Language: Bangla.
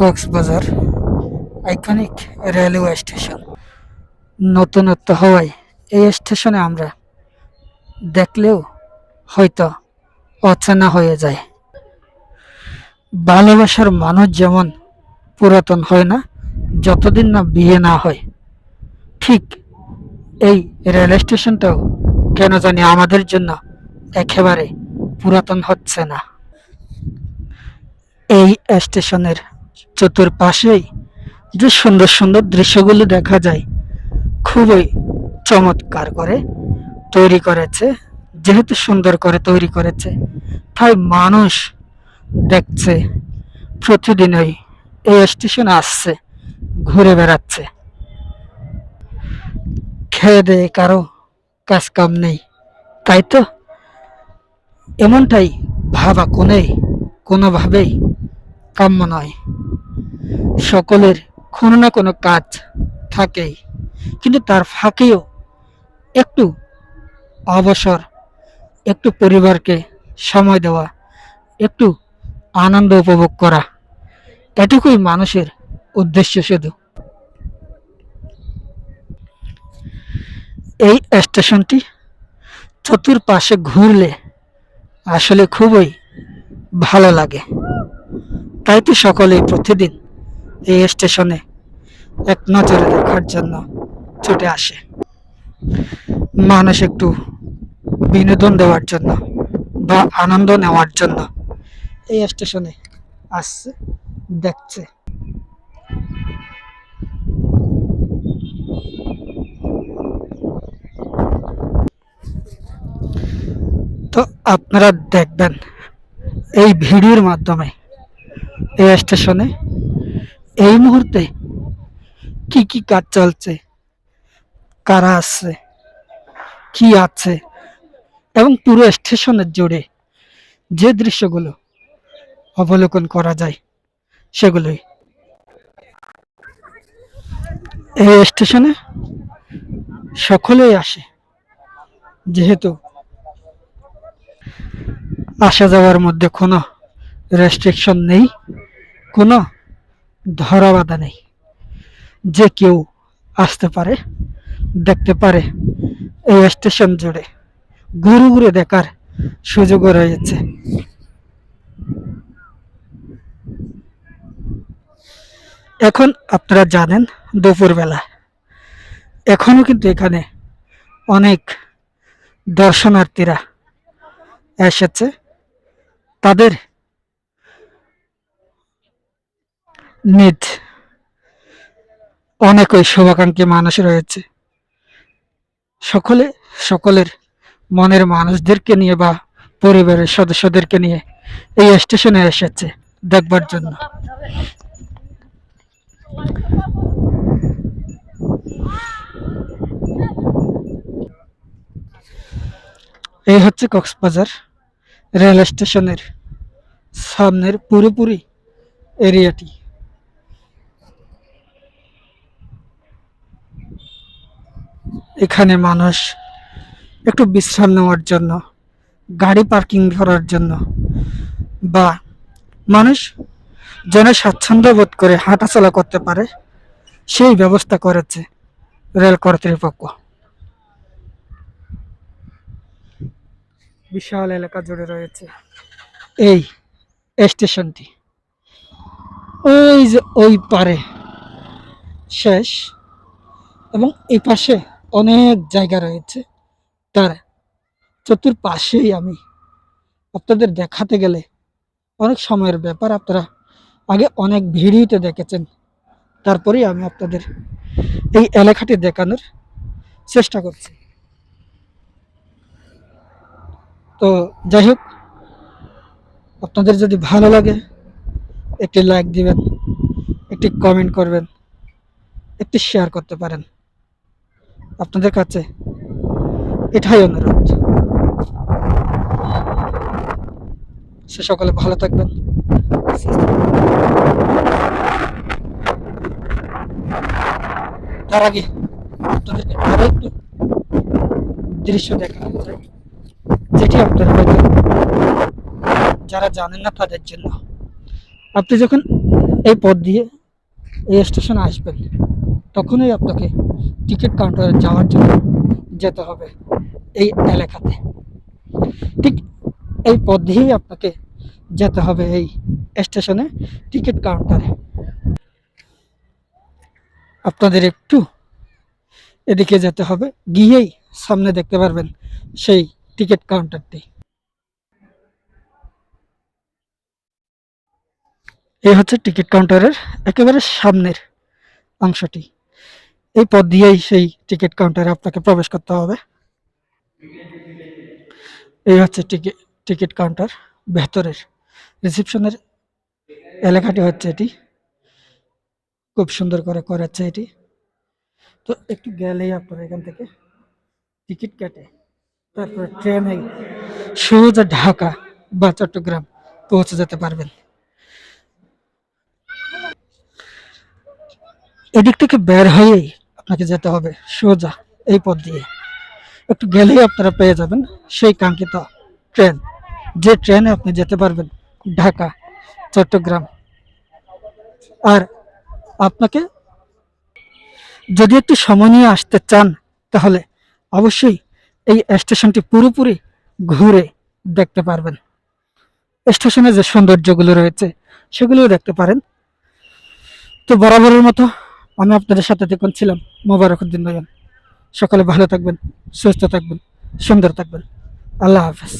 কক্সবাজার আইকনিক রেলওয়ে স্টেশন নতুনত্ব হওয়ায় এই স্টেশনে আমরা দেখলেও হয়তো অচেনা হয়ে যায়। ভালোবাসার মানুষ যেমন পুরাতন হয় না, যতদিন না বিয়ে না হয়, ঠিক এই রেল স্টেশনটাও কেন জানি আমাদের জন্য একেবারে পুরাতন হচ্ছে না। এই স্টেশনের চতুর্পাশেই যে সুন্দর সুন্দর দৃশ্যগুলো দেখা যায়, খুবই চমৎকার করে তৈরি করেছে, যেহেতু সুন্দর করে তৈরি করেছে, তাই মানুষ দেখছে, প্রতিদিনই এই স্টেশনে আসছে, ঘুরে বেড়াচ্ছে। খেয়ে দেয়ে কারও কাজ কাম নেই, তাই তো? এমনটাই ভাবা কোনেই কোনোভাবেই কাম্য নয়। সকলের কোনো না কোনো কাজ থাকেই। কিন্তু তার ফাঁকেও একটু অবসর, একটু পরিবারকে সময় দেওয়া, একটু আনন্দ উপভোগ করা, এটুকুই মানুষের উদ্দেশ্য শুধু। এই স্টেশনটি চতুর্পাশে ঘুরলে আসলে খুবই ভালো লাগে। তাই তো সকলেই প্রতিদিন এই স্টেশনে এক নজরে দেখার জন্য ছুটে আসে। মানুষ একটু বিনোদন দেওয়ার জন্য বা আনন্দ নেওয়ার জন্য এই স্টেশনে আসছে, দেখছে। তো আপনারা দেখবেন এই ভিডিওর মাধ্যমে এই স্টেশনে? এই মুহূর্তে কি কি কাজ চলছে? কারা আছে? কি আছে? এবং পুরো স্টেশনের জুড়ে যে দৃশ্যগুলো অবলোকন করা যায়, সেগুলোই। এই স্টেশনে সকলেই আসে, যেহেতু আসা যাওয়ার মধ্যে কোনো রেস্ট্রিকশন নেই। কোনো ধরা বাধা নেই। যে কেউ আসতে পারে, দেখতে পারে, এই স্টেশন জুড়ে ঘুরে ঘুরে দেখার সুযোগও রয়েছে। এখন আপনারা জানেন দুপুরবেলা। এখনও কিন্তু এখানে অনেক দর্শনার্থীরা এসেছে। তাদের নিজ অনেক ওই শুভাকাঙ্ক্ষী মানুষ রয়েছে। সকলে, সকলের মনের মানুষদেরকে নিয়ে বা পরিবারের সদস্যদেরকে নিয়ে এই স্টেশনে এসেছে দেখবার জন্য। এই হচ্ছে কক্সবাজার রেল স্টেশনের সামনের পুরোপুরি এরিয়াটি। এখানে মানুষ একটু বিশ্রাম নেওয়ার জন্য, গাড়ি পার্কিং করার জন্য বা মানুষ যেন স্বাচ্ছন্দ্য বোধ করে হাঁটাচলা করতে পারে, সেই ব্যবস্থা করেছে রেল কর্তৃপক্ষ। বিশাল এলাকা জুড়ে রয়েছে এই স্টেশনটি। ওই যে ওই পারে শেষ এবং এই পাশে অনেক জায়গা রয়েছে। তার চতুর্পাশেই আমি আপনাদের দেখাতে গেলে অনেক সময়ের ব্যাপার। আপনারা আগে অনেক ভিডিওতে দেখেছেন। তারপরেই আমি আপনাদের এই এলাকাটি দেখানোর চেষ্টা করছি। তো যাই হোক, আপনাদের যদি ভালো লাগে, একটি লাইক দিবেন, একটি কমেন্ট করবেন, একটি শেয়ার করতে পারেন। আপনাদের কাছে এটাই অনুরোধ। সে সকলে ভালো থাকবেন। তার আগে আপনাদেরকে আরও একটু দৃশ্য দেখানো যায় যেটি আপনারা হয়তো যারা জানেন না তাদের জন্য। আপনি যখন এই পথ দিয়ে এই স্টেশনে আসবেন, তখনই আপনাকে টিকিট কাউন্টারে যাওয়ার জন্য যেতে হবে এই এলাকাতে। ঠিক এই পথ দিয়েই আপনাকে যেতে হবে এই স্টেশনে টিকিট কাউন্টারে। আপনাদের একটু এদিকে যেতে হবে, গিয়েই সামনে দেখতে পারবেন সেই টিকিট কাউন্টারটি। এই হচ্ছে টিকিট কাউন্টারের একেবারে সামনের অংশটি। এই পথ দিয়েই সেই টিকিট কাউন্টারে আপনাকে প্রবেশ করতে হবে। এই হচ্ছে টিকিট টিকিট কাউন্টার ভেতরের রিসেপশনের এলাকাটি হচ্ছে এটি। খুব সুন্দর করে করেছে এটি। তো একটু গেলেই আপনারা এখান থেকে টিকিট কেটে তারপরে ট্রেনে সোজা ঢাকা বা চট্টগ্রাম পৌঁছে যেতে পারবেন। এদিক থেকে বের হয়েই আপনাকে যেতে হবে, সোজা এই পথ দিয়ে। একটু গেলেই আপনারা পেয়ে যাবেন সেই কাঙ্ক্ষিত ট্রেন। যে ট্রেনে আপনি যেতে পারবেন, ঢাকা, চট্টগ্রাম। আর আপনাকে যদি একটু সময় নিয়ে আসতে চান, তাহলে অবশ্যই এই স্টেশনটি পুরোপুরি ঘুরে দেখতে পারবেন। স্টেশনে যে সৌন্দর্যগুলো রয়েছে, সেগুলোও দেখতে পারেন। তো বরাবরের মতো আমি আপনাদের সাথে দেখুন ছিলাম। মোবারকুদ্দিন নয়ন সকালে ভালো থাকবেন, সুস্থ থাকবেন, সুন্দর থাকবেন। আল্লাহ হাফেজ।